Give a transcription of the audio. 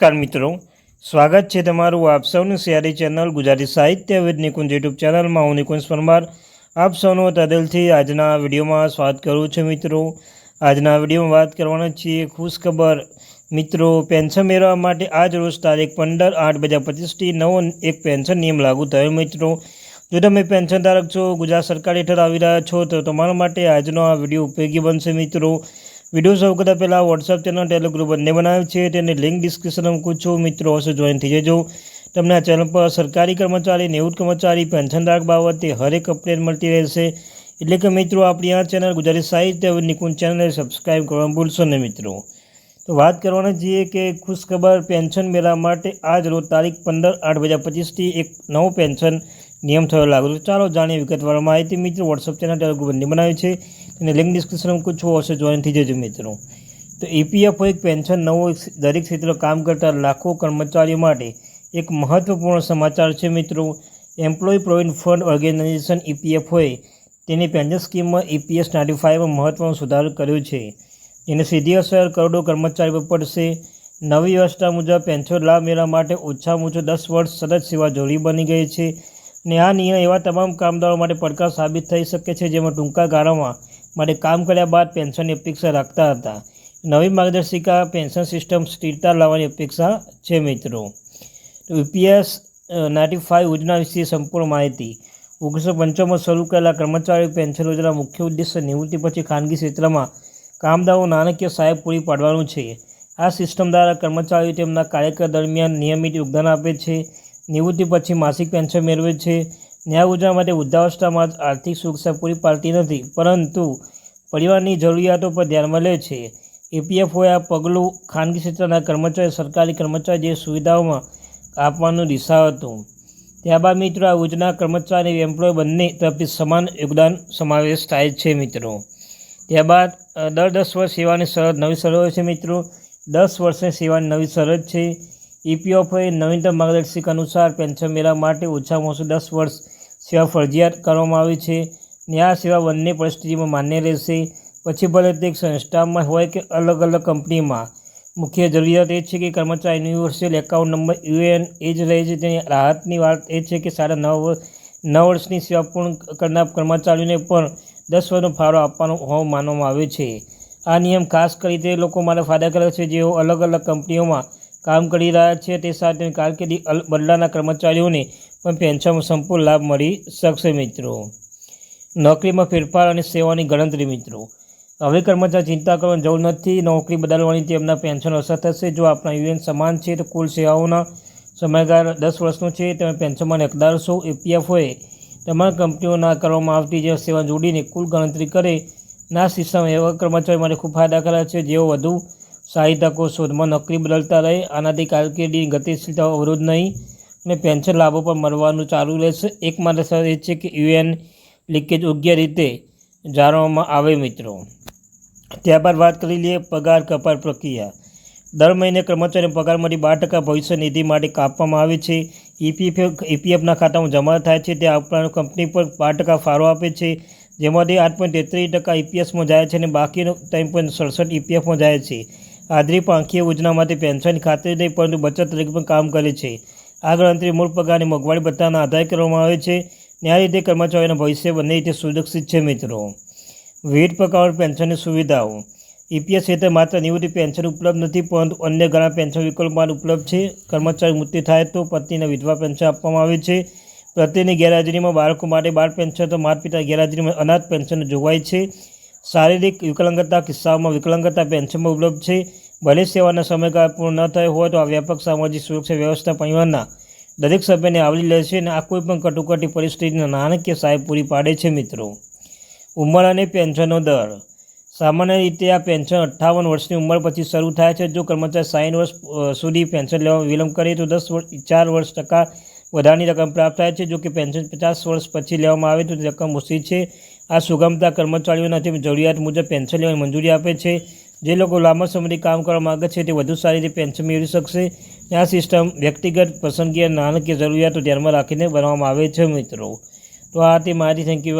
નમસ્કાર મિત્રો. સ્વાગત છે તમારું આપ સૌનું સિયારી ચેનલ ગુજરાતી સાહિત્ય વિદ નિકુંજ યુટ્યુબ ચેનલમાં. હું નિકુંજ પરમાર. આપ સૌનું તદલથી આજના વિડીયોમાં સ્વાગત કરું છું મિત્રો. આજના વિડીયોમાં વાત કરવાના છીએ ખુશખબર. મિત્રો, પેન્શન મેળવવા માટે આજ રોજ તારીખ પંદર આઠ બે હજાર પચીસથી નવો એક પેન્શન નિયમ લાગુ થયો મિત્રો. જો તમે પેન્શન ધારક છો, ગુજરાત સરકાર હેઠળ આવી રહ્યા છો, તો તમારા માટે આજનો આ વીડિયો ઉપયોગી બનશે મિત્રો. વીડિયો સૌ કરતાં પહેલાં વોટ્સઅપ ચેનલ ટેલિગ્રુપ બંને બનાવ્યું છે. તેની લિંક ડિસ્ક્રિપ્શનમાં મૂકું છું. મિત્રો, હશે જોઈન થઈ જજો. તમને આ ચેનલ પર સરકારી કર્મચારી નિવૃત્ત કર્મચારી પેન્શનધારક બાબતે હરેક અપડેટ મળતી રહેશે. એટલે કે મિત્રો, આપણી આ ચેનલ ગુજરાતી સાહિત્ય નિકુંજ ચેનલને સબસ્ક્રાઈબ કરવાનું ભૂલશો નહીં મિત્રો. તો વાત કરવાના છીએ કે ખુશખબર પેન્શન મેળવવા માટે આજ રોજ તારીખ પંદર આઠ બે હજાર પચીસથી એક નવો પેન્શન નિયમ થયો લાગુ ચાલો જાણીએ વિગતવાર માહિતી. મિત્રો વોટ્સઅપ ચેનલ ટેલિગ્રુપ બંને બનાવી છે. અને લિંક ડિસ્ક્રિપ્શનમાં મૂકું છું હશે, જોઈન થઈ જજો મિત્રો. તો ઈપીએફ એક પેન્શન નવો દરેક ક્ષેત્ર કામ કરતા લાખો કર્મચારીઓ માટે એક મહત્વપૂર્ણ સમાચાર છે મિત્રો. એમ્પ્લોય પ્રોવિડન્ટ ફંડ ઓર્ગેનાઇઝેશન ઈપીએફઓએ તેની પેન્શન સ્કીમમાં ઈપીએસ નાઇન્ટી ફાઇવમાં મહત્વનો સુધારો કર્યો છે. જેને સીધી અસર કરોડો કર્મચારીઓ પડશે. નવી વ્યવસ્થા મુજબ પેન્શન લાભ મેળવવા માટે ઓછામાં ઓછું દસ વર્ષ સતત સેવા જરૂરી બની ગઈ છે. અને આ નિર્ણય એવા તમામ કામદારો માટે પડકાર સાબિત થઈ શકે છે, જેમાં ટૂંકા ગાળામાં માટે કામ કર્યા બાદ પેન્શનની અપેક્ષા રાખતા હતા. નવી માર્ગદર્શિકા પેન્શન સિસ્ટમ સ્થિરતા લાવવાની અપેક્ષા છે મિત્રો. યુપીએસ નાઇન્ટી ફાઇવ યોજના વિશે સંપૂર્ણ માહિતી. ઓગણીસો પંચાવનમાં શરૂ કરેલા કર્મચારી પેન્શન યોજના મુખ્ય ઉદ્દેશ્ય નિવૃત્તિ પછી ખાનગી ક્ષેત્રમાં કામદારો નાણાકીય સહાય પૂરી પાડવાનું છે. આ સિસ્ટમ દ્વારા કર્મચારીઓ તેમના કાર્યકાળ દરમિયાન નિયમિત યોગદાન આપે છે. નિવૃત્તિ પછી માસિક પેન્શન મેળવે છે. ન્યાય યોજના માટે વૃદ્ધાવસ્થામાં આર્થિક સુરક્ષા પૂરી પાડતી નથી, પરંતુ પરિવારની જરૂરિયાતો પર ધ્યાનમાં લે છે. એપીએફઓએ આ પગલું ખાનગી ક્ષેત્રના કર્મચારી, સરકારી કર્મચારી જે સુવિધાઓમાં આપવાનું દિશા હતું. ત્યારબાદ મિત્રો, આ યોજના કર્મચારી અને એમ્પ્લોય બંને તરફથી સમાન યોગદાન સમાવેશ થાય છે મિત્રો. ત્યારબાદ દર દસ વર્ષ સેવાની શરત નવી શરત છે મિત્રો. દસ વર્ષની સેવાની નવી શરત છે. ઈપીએફઓએ નવીનતમ માર્ગદર્શિકા અનુસાર પેન્શન મેળવવા માટે ઓછામાં ઓછું દસ વર્ષ સેવા ફરજિયાત કરવામાં આવી છે. ન્યાય સેવા બંને પરિસ્થિતિમાં માન્ય રહેશે. પછી ભલે તે સંસ્થામાં હોય કે અલગ અલગ કંપનીમાં. મુખ્ય જરૂરિયાત એ છે કે કર્મચારી યુનિવર્સલ એકાઉન્ટ નંબર યુએન એ જ રહે છે. તેની રાહતની વાત એ છે કે સાડા નવ નવ વર્ષની સેવા પૂર્ણ કરનાર કર્મચારીઓને પણ દસ વર્ષનો ફાળો આપવાનો હોવ માનવામાં આવે છે. આ નિયમ ખાસ કરી તે લોકો માટે ફાયદાકારક છે. જેઓ અલગ અલગ કંપનીઓમાં કામ કરી રહ્યા છે, તે સાથે કારકિર્દી બદલાના કર્મચારીઓને પણ પેન્શનનો સંપૂર્ણ લાભ મળી શકશે મિત્રો. નોકરીમાં ફેરફાર અને સેવાની ગણતરી મિત્રો. હવે કર્મચારી ચિંતા કરવાની જરૂર નથી. નોકરી બદલવાની તેમના પેન્શન અસર થશે. જો આપણા યુએન સમાન છે તો કુલ સેવાઓના સમયગાળા દસ વર્ષનો છે. તમે પેન્શનમાં અગિયારસો એપીએફઓએ તમામ કંપનીઓના કરવામાં આવતી જે સેવા જોડીને કુલ ગણતરી કરે, ના સિસ્ટમ એવા કર્મચારીઓ માટે ખૂબ ફાયદાકારક છે. જેઓ વધુ સારી શોધમાં નોકરી બદલતા રહે, આનાથી કારકિર્દીની ગતિશીલતા અવરોધ નહીં. અને પેન્શન લાભો પણ મળવાનું ચાલુ રહેશે. એકમાત્ર સર એ છે કે યુએન લીકેજ યોગ્ય રીતે જાળવવામાં આવે મિત્રો. ત્યારબાદ વાત કરી લઈએ પગાર કપાત પ્રક્રિયા. દર મહિને કર્મચારીને પગારમાંથી બાર ટકા ભવિષ્ય નિધિ માટે કાપવામાં આવે છે. ઈપીએફ ઈપીએફના ખાતામાં જમા થાય છે તે ઉપરાંત કંપની પર બાર ટકા ફાળો આપે છે. જેમાંથી આઠ પોઈન્ટ તેત્રીસ ટકા ઈપીએસમાં જાય છે અને બાકીનો ત્રણ પોઈન્ટ સડસઠ ઈપીએફમાં જાય છે. આદરી પાંખીય યોજનામાંથી પેન્શન ખાતરી નહીં પરંતુ બચત તરીકે પણ કામ કરે છે. આ અંતરી મૂળ પગારની મોંઘવારી ભથ્થાના આધારે કરવામાં આવે છે. ને આ રીતે કર્મચારીઓના ભવિષ્ય બંને રીતે સુરક્ષિત છે મિત્રો. વિવિધ પ્રકાર પેન્શનની સુવિધાઓ. ઈપીએસ હેઠળ માત્ર નિવૃત્તિ પેન્શન ઉપલબ્ધ નથી, પરંતુ અન્ય ઘણા પેન્શન વિકલ્પમાં ઉપલબ્ધ છે. કર્મચારી મૃત્યુ થાય તો પત્નીને વિધવા પેન્શન આપવામાં આવે છે. પત્નીની ગેરહાજરીમાં બાળકો માટે બાળ પેન્શન તો માતા પિતા ગેરહાજરીમાં અનાથ પેન્શન જોગવાઈ છે. શારીરિક વિકલાંગતા કિસ્સાઓમાં વિકલાંગતા પેન્શનમાં ઉપલબ્ધ છે. ભલે સેવાના સમયગાળા પૂર્ણ ન થયો હોય તો આ વ્યાપક સામાજિક સુરક્ષા વ્યવસ્થા પરિવારના દરેક સભ્યને આવરી લે છે અને આ કોઈ પણ કટોકટી પરિસ્થિતિના નાણાકીય સહાય પૂરી પાડે છે, મિત્રો. ઉંમર અને પેન્શનનો દર. સામાન્ય રીતે આ પેન્શન અઠ્ઠાવન વર્ષની ઉંમર પછી શરૂ થાય છે. જો કર્મચારી સાઠ વર્ષ સુધી પેન્શન લેવામાં વિલંબ કરે તો દસ વર્ષ ચાર વર્ષ ટકા વધારાની રકમ પ્રાપ્ત થાય છે. જો કે પેન્શન પચાસ વર્ષ પછી લેવામાં આવે તો રકમ ઓછી છે. આ સુગમતા કર્મચારીઓના જરૂરિયાત મુજબ પેન્શન લેવાની મંજૂરી આપે છે. જે લોકો લાંબા સમયથી કામ કરવા માગે છે તે વધુ સારી રીતે પેન્શન મેળવી શકશે. આ સિસ્ટમ વ્યક્તિગત પસંદગી નાણાકીય જરૂરિયાતો ધ્યાનમાં રાખીને બનાવવામાં આવે છે મિત્રો. તો આ તે મારી થેન્ક યુ